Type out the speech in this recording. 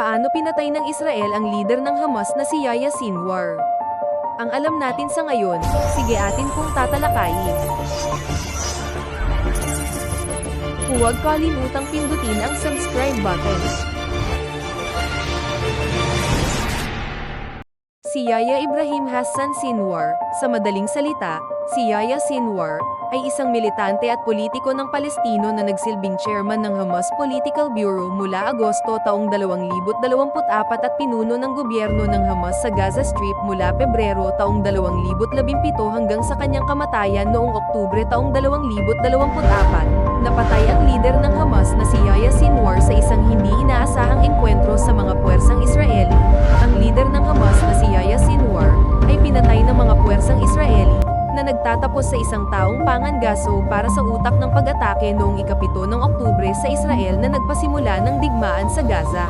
Paano pinatay ng Israel ang leader ng Hamas na si Yahya Sinwar? Ang alam natin sa ngayon, sige atin pong tatalakayin. Huwag kalimutang pindutin ang subscribe button. Si Yahya Ibrahim Hassan Sinwar, sa madaling salita, si Yahya Sinwar, ay isang militante at politiko ng Palestino na nagsilbing chairman ng Hamas Political Bureau mula Agosto taong 2024 at pinuno ng gobyerno ng Hamas sa Gaza Strip mula Pebrero taong 2017 hanggang sa kanyang kamatayan noong Oktubre taong 2024. Napatay ang lider ng Hamas nagtatapos sa isang taong pangangaso para sa utak ng pag-atake noong ikapito ng Oktubre sa Israel na nagpasimula ng digmaan sa Gaza.